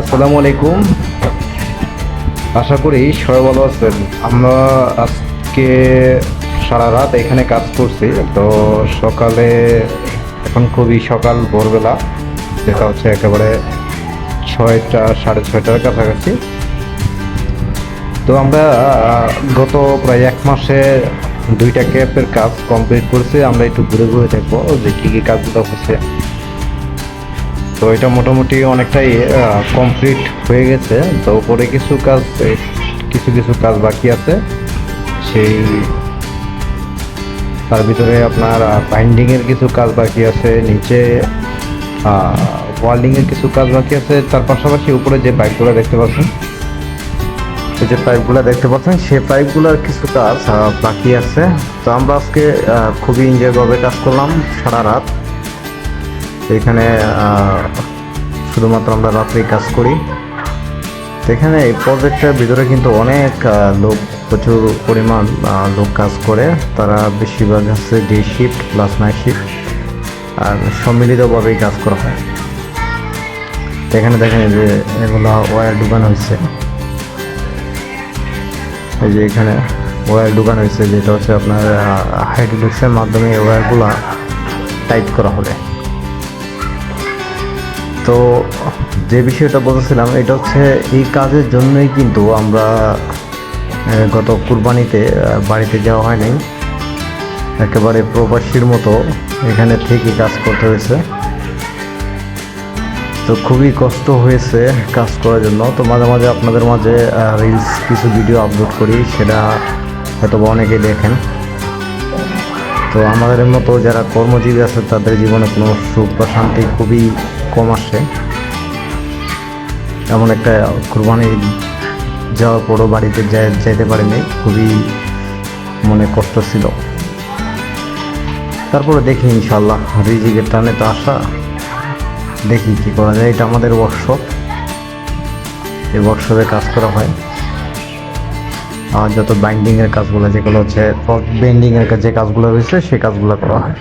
আসসালামু আলাইকুম আশা করি সবাই ভালো আছেন। আমরা আজকে সারা রাত এখানে কাজ করছি, তো সকালে এখন খুবই সকাল ভোরবেলা যেটা হচ্ছে একেবারে ছয়টা, সাড়ে ছয়টার কাছাকাছি। তো আমরা, গত প্রায় এক মাসে দুইটা ক্যাপের কাজ কমপ্লিট করছি, আমরা একটু ঘুরে ঘুরে দেখব যে কী কী কাজগুলো হচ্ছে। তো এটা মোটামুটি অনেকটাই কমপ্লিট হয়ে গেছে। তো উপরে কিছু কাজ কিছু কিছু কাজ বাকি আছে। সেই, তার ভিতরে আপনার বাইন্ডিংয়ের কিছু কাজ বাকি আছে, নিচে ওয়ার্ল্ডিং কিছু কাজ বাকি আছে। তার পাশাপাশি উপরে যে পাইপগুলো দেখতে পাচ্ছেন যে পাইপগুলো দেখতে পাচ্ছেন, সেই পাইপগুলোর কিছু কাজ বাকি আছে। তো আমরা আজকে খুবই এনজয়ভাবে কাজ করলাম সারা রাত। শুধুমাত্র আমরা রাত্রে কাজ করি। এখানে এই প্রজেক্টের ভিতরে কিন্তু অনেক লোক, প্রচুর পরিমাণ লোক কাজ করে। তারা বেশিরভাগ হচ্ছে day shift plus night shift আর সম্মিলিতভাবেই কাজ করা হয়। এখানে দেখেন যে এগুলো ওয়্যার ঢুকানো হয়েছে। এই যে এখানে ওয়্যার ঢুকানো হয়েছে, যেটা হচ্ছে আপনার হাইড্রোলিক্সের মাধ্যমে এই ওয়্যারগুলো টাইট করা হবে। তো যে বিষয়টা বলতেছিলাম, এটা হচ্ছে এই কাজের জন্যই কিন্তু আমরা গত কুরবানিতে বাড়িতে যাওয়া হয়নি একেবারে প্রবাসীর মতো এখানে থেকে কাজ করতে হয়েছে। তো খুবই কষ্ট হয়েছে কাজ করার জন্য। তো মাঝে মাঝে আপনাদের মাঝে রিলস কিছু ভিডিও আপলোড করি, সেটা হয়তো বা অনেকেই দেখেন। তো আমাদের মতো যারা কর্মজীবী আছে, তাদের জীবনে কোনো সুখ বা শান্তি খুবই কম আসে। এমন একটা কুরবানি যাওয়ার পরও বাড়িতে যাই- যাইতে পারিনি। খুবই মনে কষ্ট ছিল। তারপরে দেখি ইনশাল্লাহ রিজিকের টানে তো আসা। দেখি কি করা যায়। এটা আমাদের ওয়ার্কশপ এই ওয়ার্কশপে কাজ করা হয়। আর যত বাইন্ডিংয়ের কাজগুলো, যেগুলো হচ্ছে বেন্ডিংয়ের যে কাজগুলো রয়েছে, সেই কাজগুলো করা হয়।